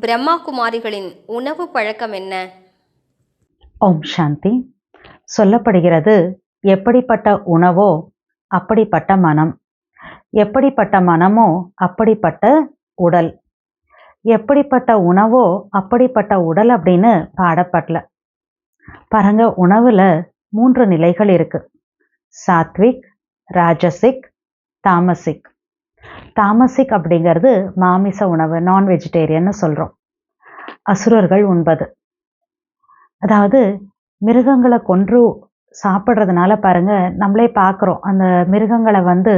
பிரம்மா குமாரிகளின் உணவு பழக்கம் என்ன? ஓம் சாந்தி. சொல்லப்படுகிறது எப்படிப்பட்ட உணவோ அப்படிப்பட்ட மனம். எப்படிப்பட்ட மனமோ அப்படிப்பட்ட உடல். எப்படிப்பட்ட உணவோ அப்படிப்பட்ட உடல் அப்படின்னு பாடப்படல. பாருங்க உணவுல மூன்று நிலைகள் இருக்கு. சாத்விக் ராஜசிக் தாமசிக். தாமசிக் அப்படிங்கிறது மாமிச உணவு நான் வெஜிடேரியன்னு சொல்கிறோம் அசுரர்கள் உண்பது. அதாவது மிருகங்களை கொன்று சாப்பிட்றதுனால பாருங்க நம்மளே பார்க்குறோம் அந்த மிருகங்களை வந்து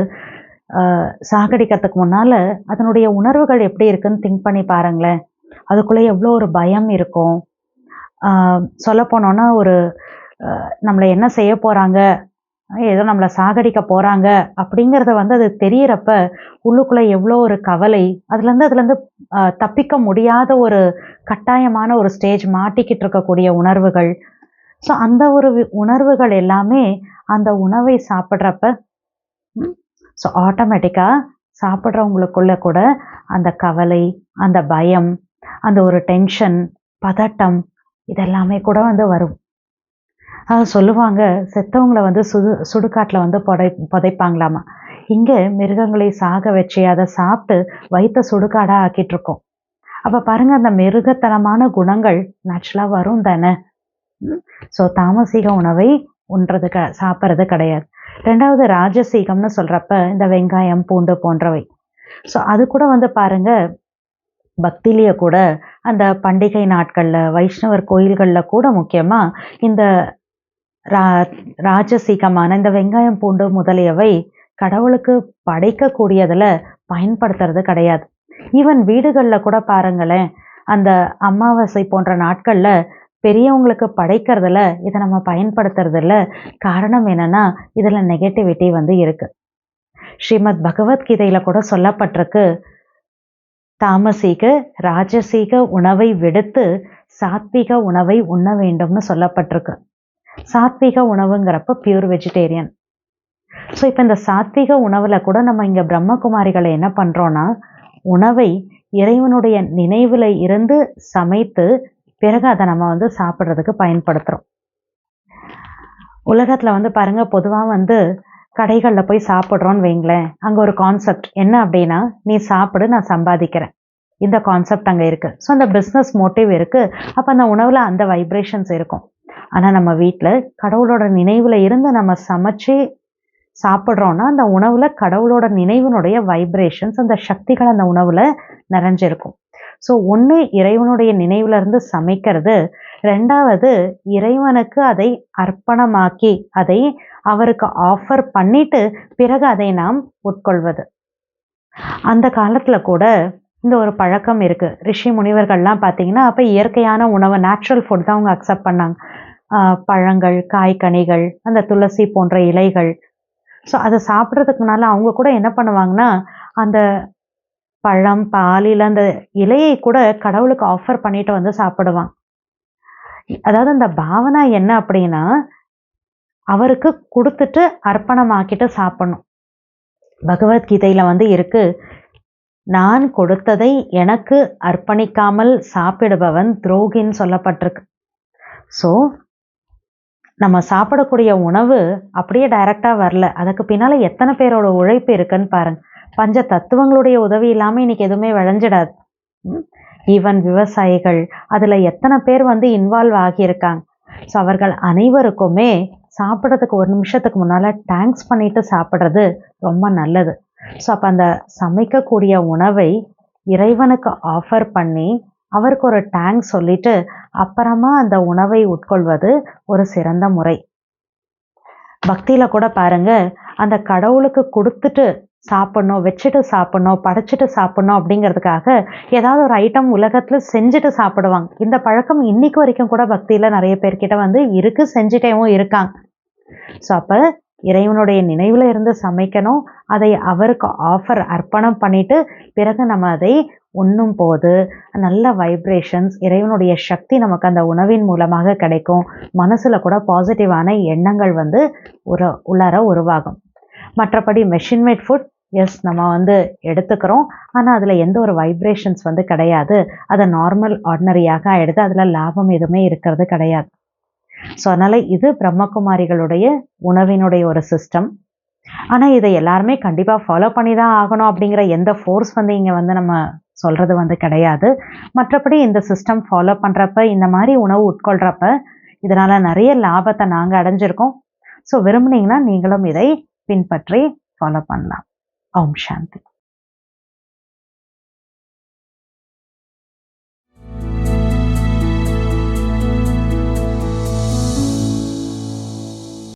சாகடிக்கிறதுக்கு முன்னால் அதனுடைய உணர்வுகள் எப்படி இருக்குன்னு திங்க் பண்ணி பாருங்களேன். அதுக்குள்ளே எவ்வளோ ஒரு பயம் இருக்கும். சொல்ல போனோன்னா ஒரு நம்மளை என்ன செய்ய போகிறாங்க ஏதோ நம்மளை சாகடிக்க போகிறாங்க அப்படிங்கிறத வந்து அது தெரியிறப்ப உள்ளுக்குள்ளே எவ்வளோ ஒரு கவலை அதுலேருந்து அதுலேருந்து தப்பிக்க முடியாத ஒரு கட்டாயமான ஒரு ஸ்டேஜ் மாட்டிக்கிட்டு இருக்கக்கூடிய உணர்வுகள். ஸோ அந்த ஒரு உணர்வுகள் எல்லாமே அந்த உணவை சாப்பிட்றப்ப ஸோ ஆட்டோமேட்டிக்காக சாப்பிட்றவங்களுக்குள்ள கூட அந்த கவலை அந்த பயம் அந்த ஒரு டென்ஷன் பதட்டம் இதெல்லாமே கூட வந்து வரும். சொல்லுவாங்க செத்தவங்களை வந்து சுடு சுடுகாட்டில் வந்து புதை புதைப்பாங்களாமா. இங்கே மிருகங்களை சாக வச்சு அதை சாப்பிட்டு வயிற்ற சுடுகாடாக ஆக்கிட்டு இருக்கோம் அப்போ பாருங்க அந்த மிருகத்தனமான குணங்கள் நேச்சுரலாக வரும் தானே. ஸோ தாமசீக உணவை உண்றது க சாப்பிட்றது கிடையாது. ரெண்டாவது ராஜசீகம்னு சொல்கிறப்ப இந்த வெங்காயம் பூண்டு போன்றவை. ஸோ அது கூட வந்து பாருங்க பக்திலேயே கூட அந்த பண்டிகை நாட்களில் வைஷ்ணவர் கோயில்களில் கூட முக்கியமாக இந்த ரா ராஜசீகமான இந்த வெங்காயம் பூண்டு முதலியவை கடவுளுக்கு படைக்கக்கூடியதில் பயன்படுத்துறது கிடையாது. ஈவன் வீடுகளில் கூட பாருங்களேன் அந்த அமாவாசை போன்ற நாட்களில் பெரியவங்களுக்கு படைக்கிறதுல இதை நம்ம பயன்படுத்துறதில்ல காரணம் என்னன்னா இதில் நெகட்டிவிட்டி வந்து இருக்கு. ஸ்ரீமத் பகவத்கீதையில் கூட சொல்லப்பட்டிருக்கு தாமசீக ராஜசீக உணவை விடுத்து சாத்விக உணவை உண்ண வேண்டும்னு சொல்லப்பட்டிருக்கு. சாத்விக உணவுங்கிறப்ப பியூர் வெஜிடேரியன் ஸோ இப்போ இந்த சாத்விக உணவுல கூட நம்ம இங்க பிரம்மகுமாரிகளை என்ன பண்றோம்னா உணவை இறைவனுடைய நினைவுல இருந்து சமைத்து பிறகு அதை நம்ம வந்து சாப்பிட்றதுக்கு பயன்படுத்துறோம். உலகத்துல வந்து பாருங்க பொதுவா வந்து கடைகள்ல போய் சாப்பிட்றோன்னு வைங்களேன் அங்க ஒரு கான்செப்ட் என்ன அப்படின்னா நீ சாப்பிடு நான் சம்பாதிக்கிறேன். இந்த கான்செப்ட் அங்கே இருக்கு. ஸோ அந்த பிஸ்னஸ் மோட்டிவ் இருக்கு. அப்போ அந்த உணவுல அந்த வைப்ரேஷன்ஸ் இருக்கும். ஆனால் நம்ம வீட்டில் கடவுளோட நினைவில் இருந்து நம்ம சமைச்சு சாப்பிட்றோன்னா அந்த உணவில் கடவுளோட நினைவினுடைய வைப்ரேஷன்ஸ் அந்த சக்திகள் அந்த உணவில் நிறைஞ்சிருக்கும். ஸோ ஒன்று இறைவனுடைய நினைவுல இருந்து சமைக்கிறது. ரெண்டாவது இறைவனுக்கு அதை அர்ப்பணமாக்கி அதை அவருக்கு ஆஃபர் பண்ணிட்டு பிறகு அதை நாம் உட்கொள்வது. அந்த காலத்தில் கூட இந்த ஒரு பழக்கம் இருக்குது ரிஷி முனிவர்கள்லாம் பார்த்தீங்கன்னா அப்போ இயற்கையான உணவை நேச்சுரல் ஃபுட் தான் அவங்க அக்செப்ட் பண்ணாங்க. பழங்கள் காய்கனிகள் அந்த துளசி போன்ற இலைகள். ஸோ அதை சாப்பிட்றதுக்கு அவங்க கூட என்ன பண்ணுவாங்கன்னா அந்த பழம் பால் இல்லை அந்த இலையை கூட கடவுளுக்கு ஆஃபர் பண்ணிட்டு வந்து சாப்பிடுவான். அதாவது அந்த பாவனை என்ன அப்படின்னா அவருக்கு கொடுத்துட்டு அர்ப்பணமாக்கிட்டு சாப்பிடணும். பகவத்கீதையில் வந்து இருக்கு நான் கொடுத்ததை எனக்கு அர்ப்பணிக்காமல் சாப்பிடுபவன் துரோகின்னு சொல்லப்பட்டிருக்கு. ஸோ நம்ம சாப்பிடக்கூடிய உணவு அப்படியே டைரக்டா வரல. அதுக்கு பின்னால் எத்தனை பேரோட உழைப்பு இருக்குன்னு பாருங்க. பஞ்ச தத்துவங்களுடைய உதவி இல்லாமல் இன்னைக்கு எதுவுமே விளைஞ்சிடாது. ஈவன் விவசாயிகள் அதில் எத்தனை பேர் வந்து இன்வால்வ் ஆகியிருக்காங்க. ஸோ அவர்கள் அனைவருக்குமே சாப்பிட்றதுக்கு ஒரு நிமிஷத்துக்கு முன்னால் டேங்க்ஸ் பண்ணிட்டு சாப்பிட்றது ரொம்ப நல்லது. ஸோ அப்போ அந்த சமைக்கக்கூடிய உணவை இறைவனுக்கு ஆஃபர் பண்ணி அவருக்கு ஒரு டேங்க் சொல்லிட்டு அப்புறமா அந்த உணவை உட்கொள்வது ஒரு சிறந்த முறை. பக்தியில கூட பாருங்க அந்த கடவுளுக்கு கொடுத்துட்டு சாப்பிடணும் வச்சுட்டு சாப்பிடணும் படைச்சிட்டு சாப்பிடணும் அப்படிங்கிறதுக்காக ஏதாவது ஒரு ஐட்டம் உலகத்துல செஞ்சுட்டு சாப்பிடுவாங்க. இந்த பழக்கம் இன்னைக்கு வரைக்கும் கூட பக்தியில நிறைய பேர்கிட்ட வந்து இருக்கு செஞ்சுட்டேவும் இருக்காங்க. ஸோ அப்ப இறைவனுடைய நினைவுல இருந்து சமைக்கணும் அதை அவருக்கு ஆஃபர் அர்ப்பணம் பண்ணிட்டு பிறகு நம்ம அதை உண்ணும் போது நல்ல வைப்ரேஷன்ஸ் இறைவனுடைய சக்தி நமக்கு அந்த உணவின் மூலமாக கிடைக்கும். மனசில் கூட பாசிட்டிவான எண்ணங்கள் வந்து ஒரு உள்ளார உருவாகும். மற்றபடி மெஷின் மேட் ஃபுட் எஸ் நம்ம வந்து எடுத்துக்கிறோம். ஆனால் அதில் எந்த ஒரு வைப்ரேஷன்ஸ் வந்து கிடையாது. அதை நார்மல் ஆர்டினரியாக ஆகிடுது அதில் லாபம் எதுவுமே இருக்கிறது கிடையாது. ஸோ அதனால் இது பிரம்மகுமாரிகளுடைய உணவினுடைய ஒரு சிஸ்டம் ஆனால் இதை எல்லாருமே கண்டிப்பாக ஃபாலோ பண்ணி தான் ஆகணும் அப்படிங்கிற எந்த ஃபோர்ஸ் வந்து இங்கே வந்து நம்ம சொல்கிறது வந்து கிடையாது. மற்றபடி இந்த சிஸ்டம் ஃபாலோ பண்ணுறப்ப இந்த மாதிரி உணவு உட்கொள்கிறப்ப இதனால் நிறைய லாபத்தை நாங்கள் அடைஞ்சிருக்கோம். ஸோ விரும்புனீங்கன்னா நீங்களும் இதை பின்பற்றி ஃபாலோ பண்ணலாம். ஓம் சாந்தி.